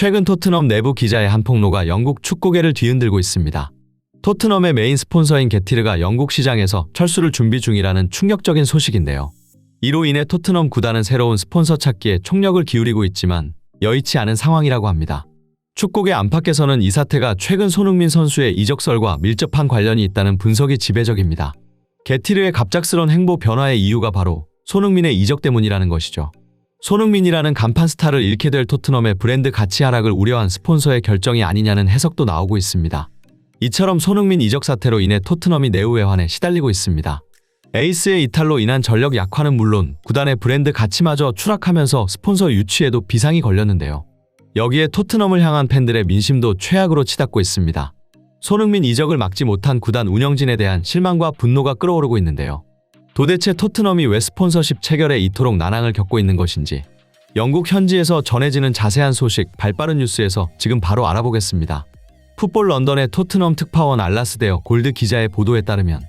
최근 토트넘 내부 기자의 한 폭로가 영국 축구계를 뒤흔들고 있습니다. 토트넘의 메인 스폰서인 게티르가 영국 시장에서 철수를 준비 중이라는 충격적인 소식인데요. 이로 인해 토트넘 구단은 새로운 스폰서 찾기에 총력을 기울이고 있지만 여의치 않은 상황이라고 합니다. 축구계 안팎에서는 이 사태가 최근 손흥민 선수의 이적설과 밀접한 관련이 있다는 분석이 지배적입니다. 게티르의 갑작스런 행보 변화의 이유가 바로 손흥민의 이적 때문이라는 것이죠. 손흥민이라는 간판 스타를 잃게 될 토트넘의 브랜드 가치 하락을 우려한 스폰서의 결정이 아니냐는 해석도 나오고 있습니다. 이처럼 손흥민 이적 사태로 인해 토트넘이 내후 외환에 시달리고 있습니다. 에이스의 이탈로 인한 전력 약화는 물론 구단의 브랜드 가치마저 추락하면서 스폰서 유치에도 비상이 걸렸는데요. 여기에 토트넘을 향한 팬들의 민심도 최악으로 치닫고 있습니다. 손흥민 이적을 막지 못한 구단 운영진에 대한 실망과 분노가 끌어오르고 있는데요. 도대체 토트넘이 왜 스폰서십 체결에 이토록 난항을 겪고 있는 것인지 영국 현지에서 전해지는 자세한 소식 발빠른 뉴스에서 지금 바로 알아보겠습니다. 풋볼 런던의 토트넘 특파원 알라스데어 골드 기자의 보도에 따르면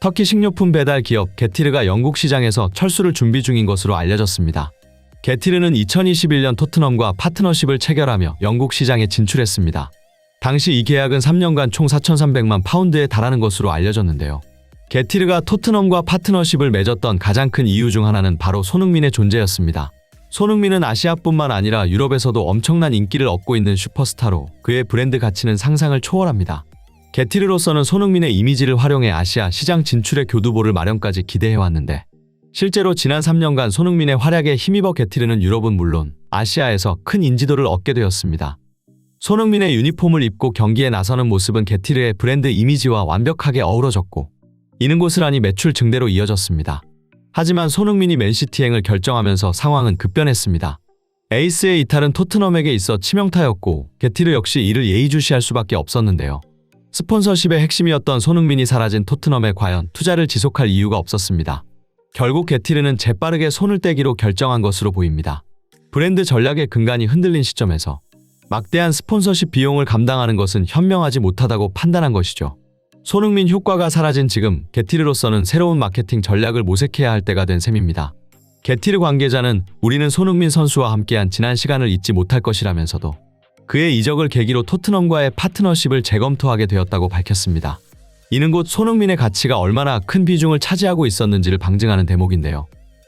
터키 식료품 배달 기업 게티르가 영국 시장에서 철수를 준비 중인 것으로 알려졌습니다. 게티르는 2021년 토트넘과 파트너십을 체결하며 영국 시장에 진출했습니다. 당시 이 계약은 3년간 총 4,300만 파운드에 달하는 것으로 알려졌는데요. 게티르가 토트넘과 파트너십을 맺었던 가장 큰 이유 중 하나는 바로 손흥민의 존재였습니다. 손흥민은 아시아뿐만 아니라 유럽에서도 엄청난 인기를 얻고 있는 슈퍼스타로 그의 브랜드 가치는 상상을 초월합니다. 게티르로서는 손흥민의 이미지를 활용해 아시아 시장 진출의 교두보를 마련까지 기대해왔는데 실제로 지난 3년간 손흥민의 활약에 힘입어 게티르는 유럽은 물론 아시아에서 큰 인지도를 얻게 되었습니다. 손흥민의 유니폼을 입고 경기에 나서는 모습은 게티르의 브랜드 이미지와 완벽하게 어우러졌고 이는 고스란히 매출 증대로 이어졌습니다. 하지만 손흥민이 맨시티행을 결정하면서 상황은 급변했습니다. 에이스의 이탈은 토트넘에게 있어 치명타였고 게티르 역시 이를 예의주시할 수밖에 없었는데요. 스폰서십의 핵심이었던 손흥민이 사라진 토트넘에 과연 투자를 지속할 이유가 없었습니다. 결국 게티르는 재빠르게 손을 떼기로 결정한 것으로 보입니다. 브랜드 전략의 근간이 흔들린 시점에서 막대한 스폰서십 비용을 감당하는 것은 현명하지 못하다고 판단한 것이죠. 손흥민 효과가 사라진 지금 게티르로서는 새로운 마케팅 전략을 모색해야 할 때가 된 셈입니다. 게티르 관계자는 우리는 손흥민 선수와 함께한 지난 시간을 잊지 못할 것이라면서도 그의 이적을 계기로 토트넘과의 파트너십을 재검토하게 되었다고 밝혔습니다. 이는 곧 손흥민의 가치가 얼마나 큰 비중을 차지하고 있었는지를 방증하는 대목인데요.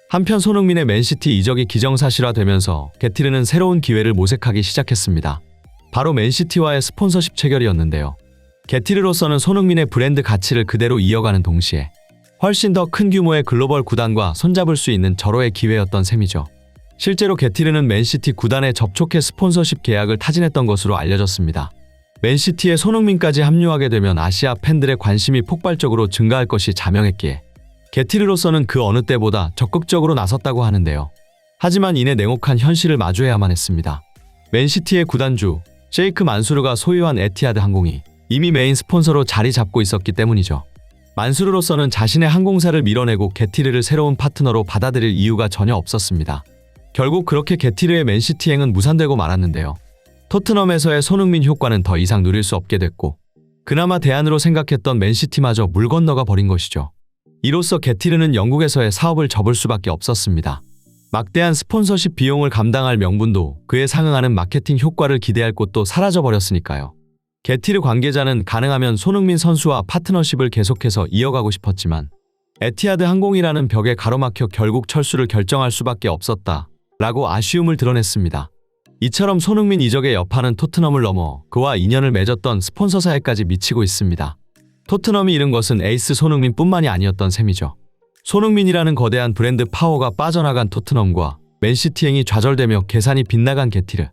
한편 손흥민의 맨시티 이적이 기정사실화되면서 게티르는 새로운 기회를 모색하기 시작했습니다. 바로 맨시티와의 스폰서십 체결이었는데요. 게티르로서는 손흥민의 브랜드 가치를 그대로 이어가는 동시에 훨씬 더 큰 규모의 글로벌 구단과 손잡을 수 있는 절호의 기회였던 셈이죠. 실제로 게티르는 맨시티 구단에 접촉해 스폰서십 계약을 타진했던 것으로 알려졌습니다. 맨시티에 손흥민까지 합류하게 되면 아시아 팬들의 관심이 폭발적으로 증가할 것이 자명했기에 게티르로서는 그 어느 때보다 적극적으로 나섰다고 하는데요. 하지만 이내 냉혹한 현실을 마주해야만 했습니다. 맨시티의 구단주 셰이크 만수르가 소유한 에티하드 항공이 이미 메인 스폰서로 자리 잡고 있었기 때문이죠. 만수르로서는 자신의 항공사를 밀어내고 게티르를 새로운 파트너로 받아들일 이유가 전혀 없었습니다. 결국 그렇게 게티르의 맨시티행은 무산되고 말았는데요. 토트넘에서의 손흥민 효과는 더 이상 누릴 수 없게 됐고 그나마 대안으로 생각했던 맨시티마저 물 건너가 버린 것이죠. 이로써 게티르는 영국에서의 사업을 접을 수밖에 없었습니다. 막대한 스폰서십 비용을 감당할 명분도 그에 상응하는 마케팅 효과를 기대할 곳도 사라져버렸으니까요. 게티르 관계자는 가능하면 손흥민 선수와 파트너십을 계속해서 이어가고 싶었지만 에티하드 항공이라는 벽에 가로막혀 결국 철수를 결정할 수밖에 없었다. 라고 아쉬움을 드러냈습니다. 이처럼 손흥민 이적의 여파는 토트넘을 넘어 그와 인연을 맺었던 스폰서사에까지 미치고 있습니다. 토트넘이 잃은 것은 에이스 손흥민뿐만이 아니었던 셈이죠. 손흥민이라는 거대한 브랜드 파워가 빠져나간 토트넘과 맨시티행이 좌절되며 계산이 빗나간 게티르.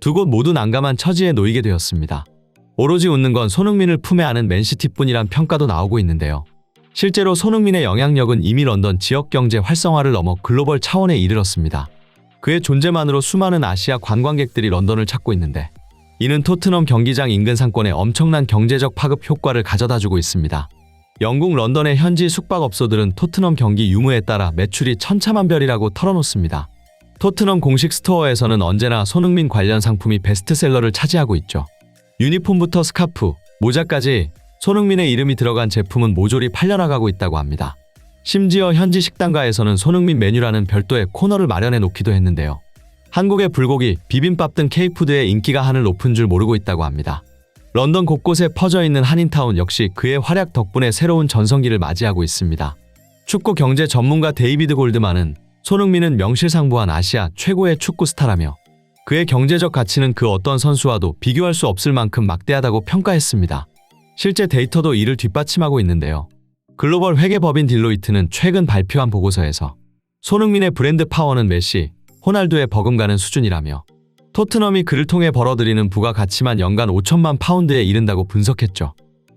두 곳 모두 난감한 처지에 놓이게 되었습니다. 오로지 웃는 건 손흥민을 품에 안은 맨시티뿐이란 평가도 나오고 있는데요. 실제로 손흥민의 영향력은 이미 런던 지역 경제 활성화를 넘어 글로벌 차원에 이르렀습니다. 그의 존재만으로 수많은 아시아 관광객들이 런던을 찾고 있는데 이는 토트넘 경기장 인근 상권에 엄청난 경제적 파급 효과를 가져다 주고 있습니다. 영국 런던의 현지 숙박업소들은 토트넘 경기 유무에 따라 매출이 천차만별이라고 털어놓습니다. 토트넘 공식 스토어에서는 언제나 손흥민 관련 상품이 베스트셀러를 차지하고 있죠. 유니폼부터 스카프, 모자까지 손흥민의 이름이 들어간 제품은 모조리 팔려나가고 있다고 합니다. 심지어 현지 식당가에서는 손흥민 메뉴라는 별도의 코너를 마련해 놓기도 했는데요. 한국의 불고기, 비빔밥 등 K푸드의 인기가 하늘 높은 줄 모르고 있다고 합니다. 런던 곳곳에 퍼져 있는 한인타운 역시 그의 활약 덕분에 새로운 전성기를 맞이하고 있습니다. 축구 경제 전문가 데이비드 골드만은 손흥민은 명실상부한 아시아 최고의 축구 스타라며 그의 경제적 가치는 그 어떤 선수와도 비교할 수 없을 만큼 막대하다고 평가했습니다. 실제 데이터도 이를 뒷받침하고 있는데요. 글로벌 회계법인 딜로이트는 최근 발표한 보고서에서 손흥민의 브랜드 파워는 메시, 호날두에 버금가는 수준이라며 토트넘이 그를 통해 벌어들이는 부가가치만 연간 5천만 파운드에 이른다고 분석했죠.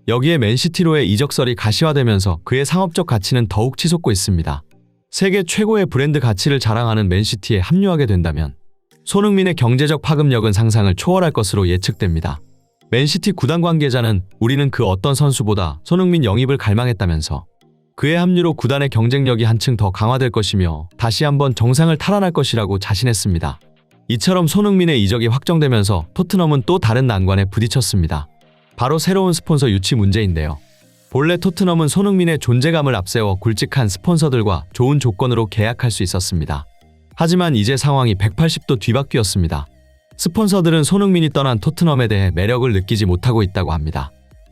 여기에 맨시티로의 이적설이 가시화되면서 그의 상업적 가치는 더욱 치솟고 있습니다. 세계 최고의 브랜드 가치를 자랑하는 맨시티에 합류하게 된다면 손흥민의 경제적 파급력은 상상을 초월할 것으로 예측됩니다. 맨시티 구단 관계자는 우리는 그 어떤 선수보다 손흥민 영입을 갈망했다면서 그의 합류로 구단의 경쟁력이 한층 더 강화될 것이며 다시 한번 정상을 탈환할 것이라고 자신했습니다. 이처럼 손흥민의 이적이 확정되면서 토트넘은 또 다른 난관에 부딪혔습니다. 바로 새로운 스폰서 유치 문제인데요. 본래 토트넘은 손흥민의 존재감을 앞세워 굵직한 스폰서들과 좋은 조건으로 계약할 수 있었습니다. 하지만 이제 상황이 180도 뒤바뀌었습니다. 스폰서들은 손흥민이 떠난 토트넘에 대해 매력을 느끼지 못하고 있다고 합니다.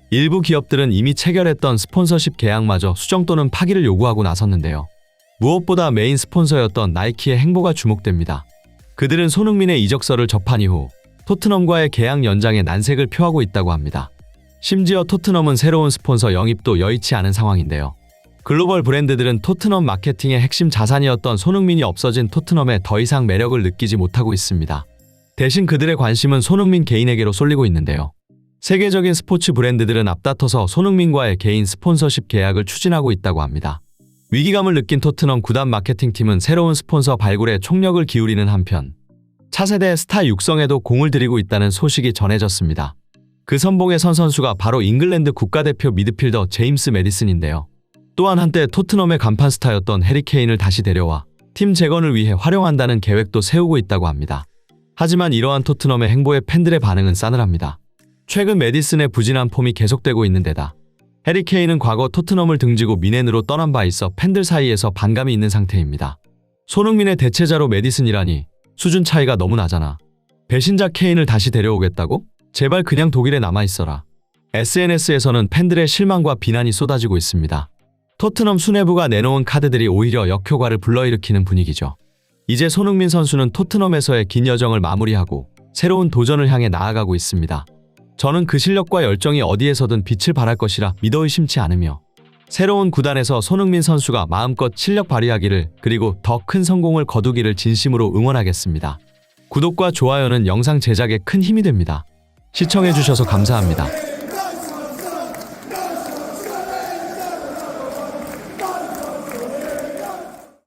일부 기업들은 이미 체결했던 스폰서십 계약마저 수정 또는 파기를 요구하고 나섰는데요. 무엇보다 메인 스폰서였던 나이키의 행보가 주목됩니다. 그들은 손흥민의 이적설을 접한 이후 토트넘과의 계약 연장에 난색을 표하고 있다고 합니다. 심지어 토트넘은 새로운 스폰서 영입도 여의치 않은 상황인데요. 글로벌 브랜드들은 토트넘 마케팅의 핵심 자산이었던 손흥민이 없어진 토트넘에 더 이상 매력을 느끼지 못하고 있습니다. 대신 그들의 관심은 손흥민 개인에게로 쏠리고 있는데요. 세계적인 스포츠 브랜드들은 앞다퉈서 손흥민과의 개인 스폰서십 계약을 추진하고 있다고 합니다. 위기감을 느낀 토트넘 구단 마케팅팀은 새로운 스폰서 발굴에 총력을 기울이는 한편 차세대 스타 육성에도 공을 들이고 있다는 소식이 전해졌습니다. 그 선봉의 선 선수가 바로 잉글랜드 국가대표 미드필더 제임스 메디슨인데요. 또한 한때 토트넘의 간판 스타였던 해리 케인을 다시 데려와 팀 재건을 위해 활용한다는 계획도 세우고 있다고 합니다. 하지만 이러한 토트넘의 행보에 팬들의 반응은 싸늘합니다. 최근 메디슨의 부진한 폼이 계속되고 있는 데다 해리 케인은 과거 토트넘을 등지고 미넨으로 떠난 바 있어 팬들 사이에서 반감이 있는 상태입니다. 손흥민의 대체자로 메디슨이라니 수준 차이가 너무 나잖아. 배신자 케인을 다시 데려오겠다고? 제발 그냥 독일에 남아있어라. SNS에서는 팬들의 실망과 비난이 쏟아지고 있습니다. 토트넘 수뇌부가 내놓은 카드들이 오히려 역효과를 불러일으키는 분위기죠. 이제 손흥민 선수는 토트넘에서의 긴 여정을 마무리하고 새로운 도전을 향해 나아가고 있습니다. 저는 그 실력과 열정이 어디에서든 빛을 발할 것이라 믿어 의심치 않으며 새로운 구단에서 손흥민 선수가 마음껏 실력 발휘하기를 그리고 더 큰 성공을 거두기를 진심으로 응원하겠습니다. 구독과 좋아요는 영상 제작에 큰 힘이 됩니다. 시청해주셔서 감사합니다.